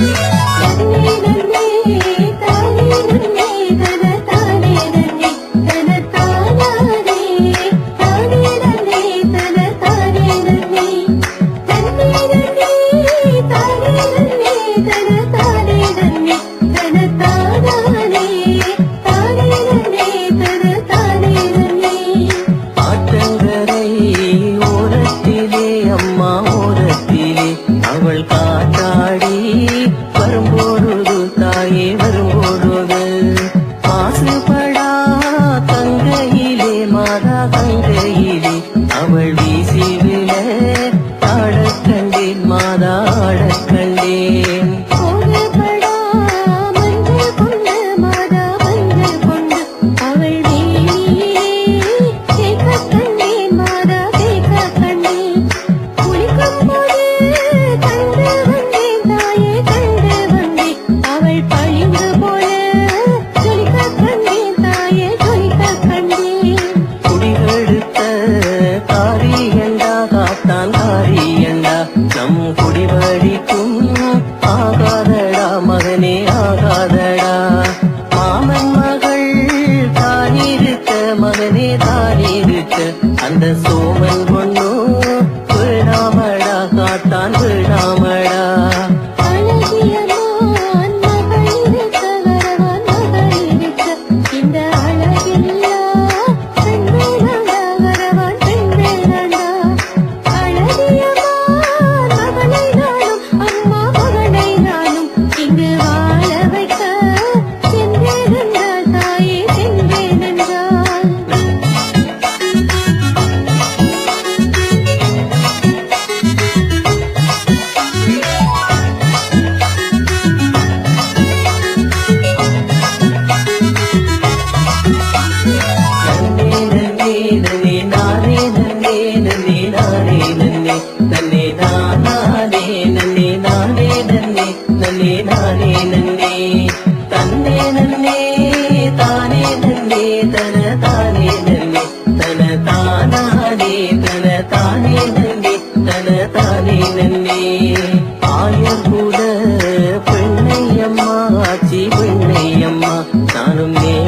你。മനസ്സോവൻ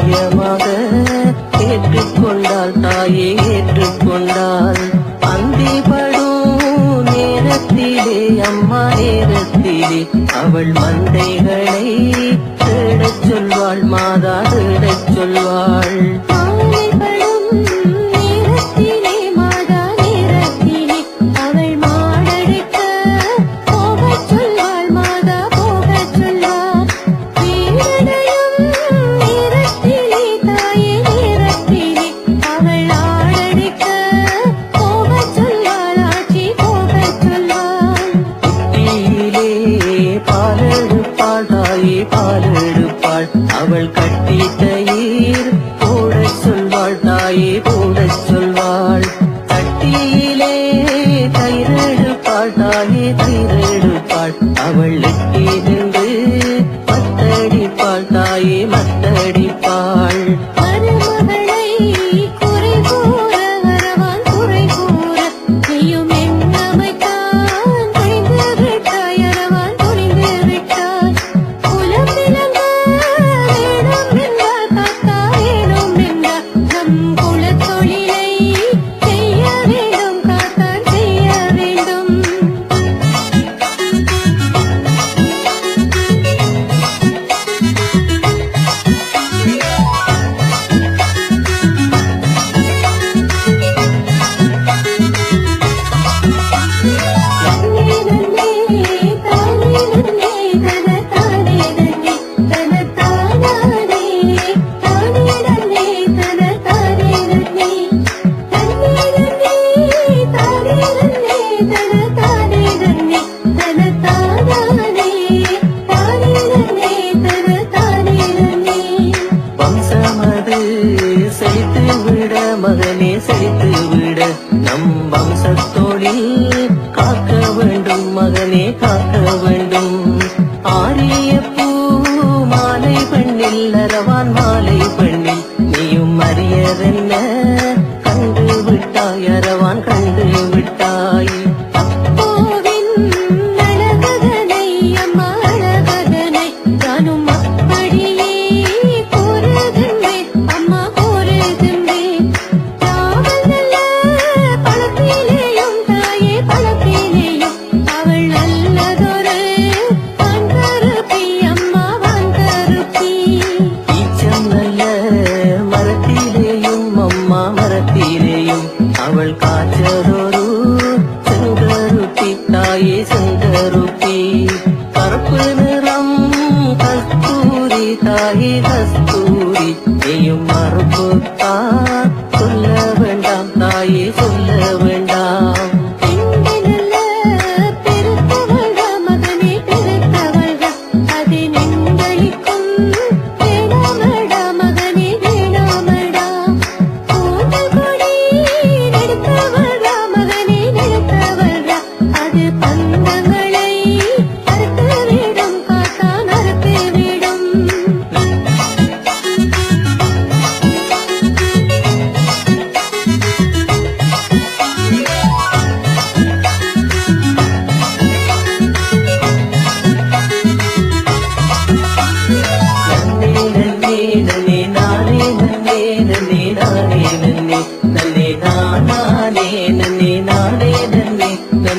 காவியமாக ஏற்றுக்கொண்டால் தாயே ஏற்றுக்கொண்டால் அந்திபடும் நேரத்திலே அம்மா நேரத்திலே அவள் மந்தைகளை தேடச் சொல்வாள் மாதா தேடச் சொல்வாள்.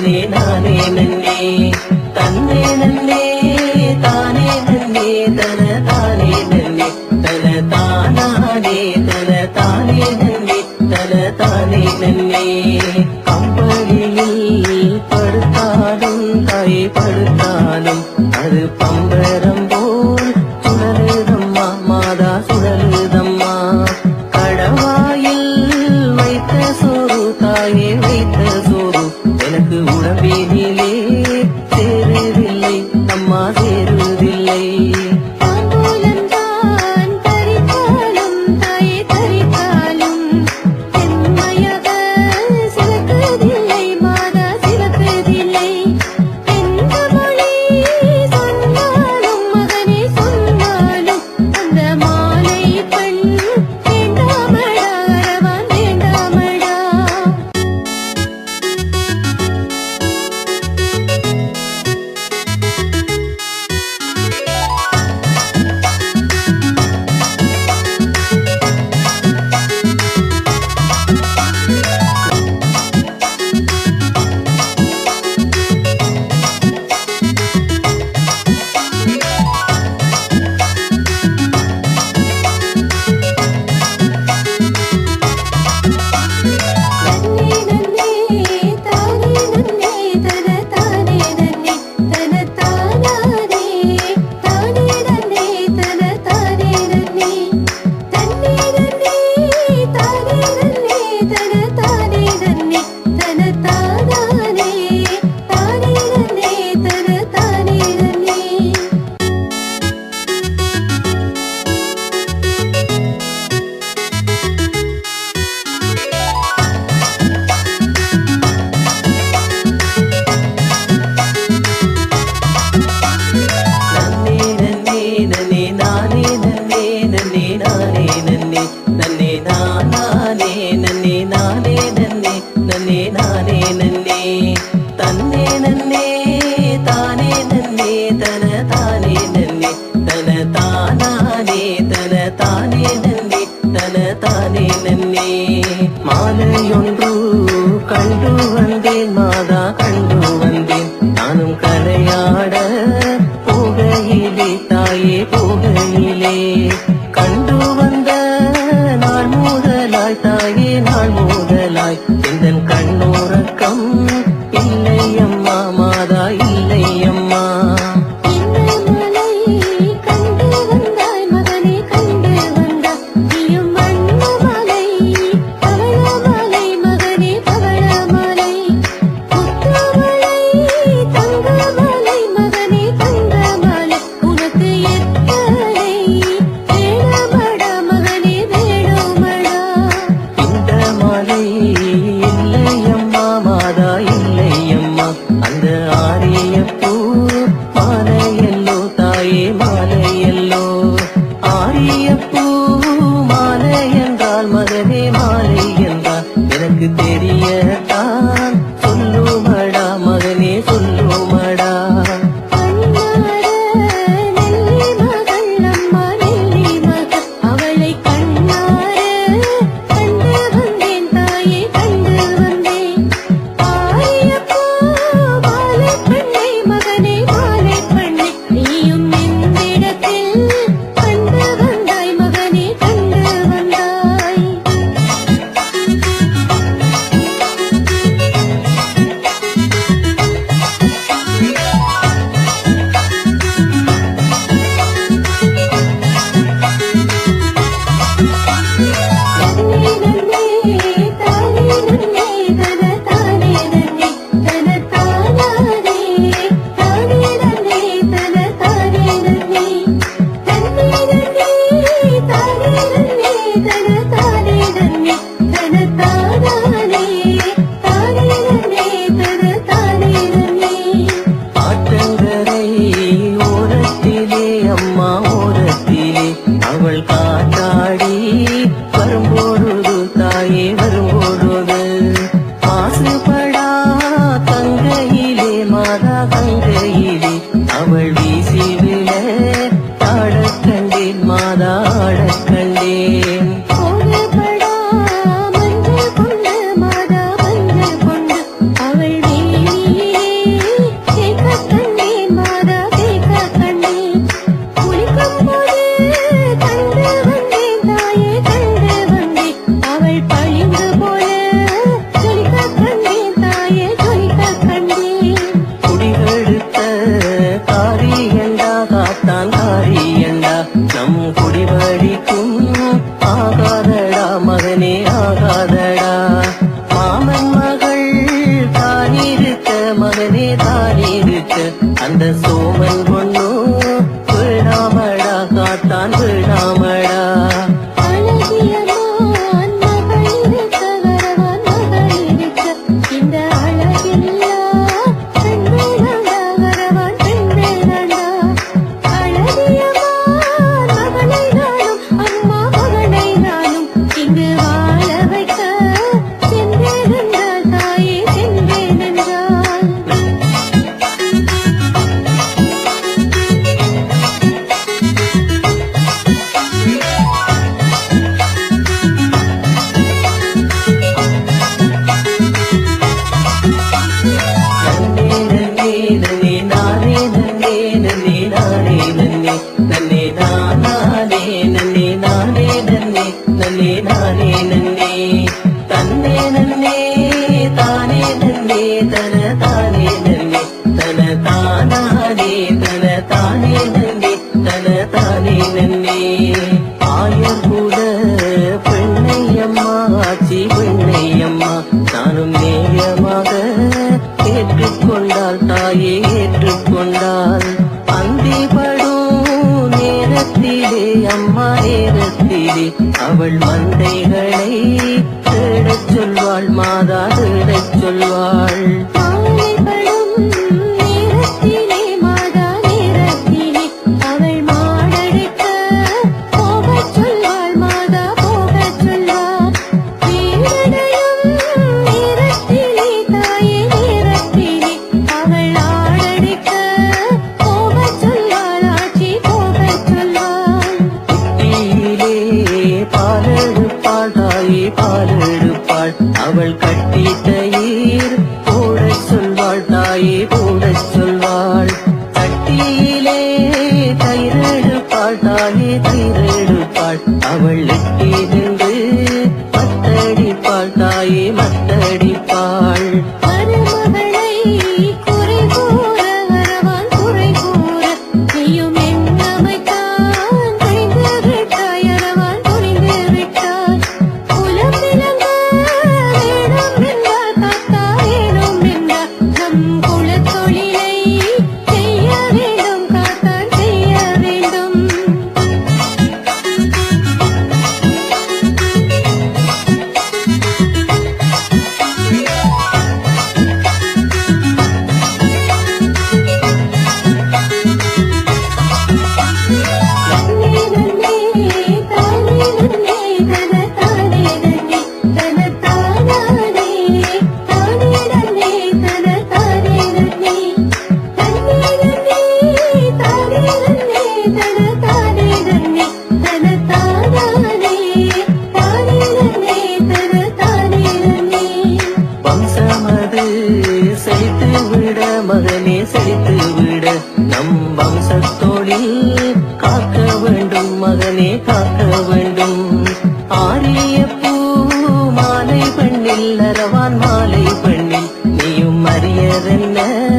തന്നെ നാനേ നന്നേ തന്നെ നന്നേ താനേ നന്നേ തന താനേ നന്നേ തന താനാനേ തന താനേ നന്നേ തന താനേ നന്നേ. தாயே போகையிலே அவள் மந்தைகளை தேடச் சொல்வாள் மாதா தேடச் சொல்வாள். love.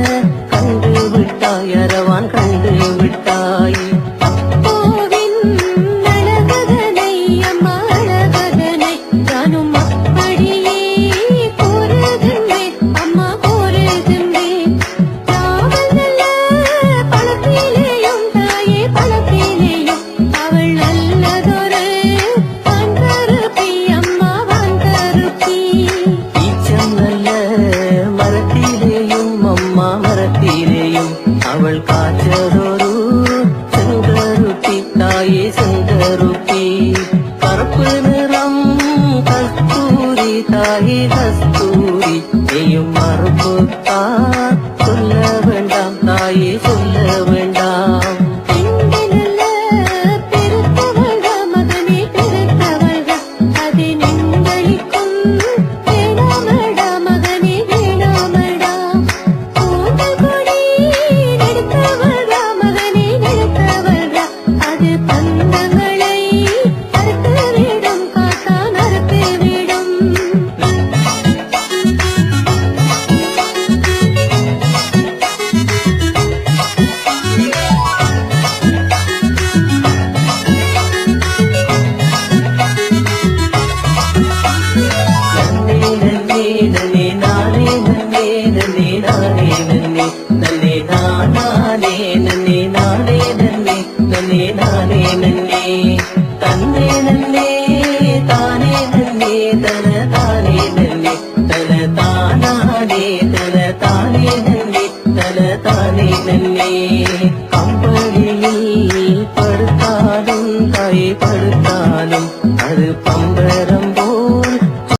மதுரம் கஸ்தூரி தாயி கஸ்தூரி. செய்யும் மறுப்பு சொல்ல வேண்டாம் தாயே சொல்ல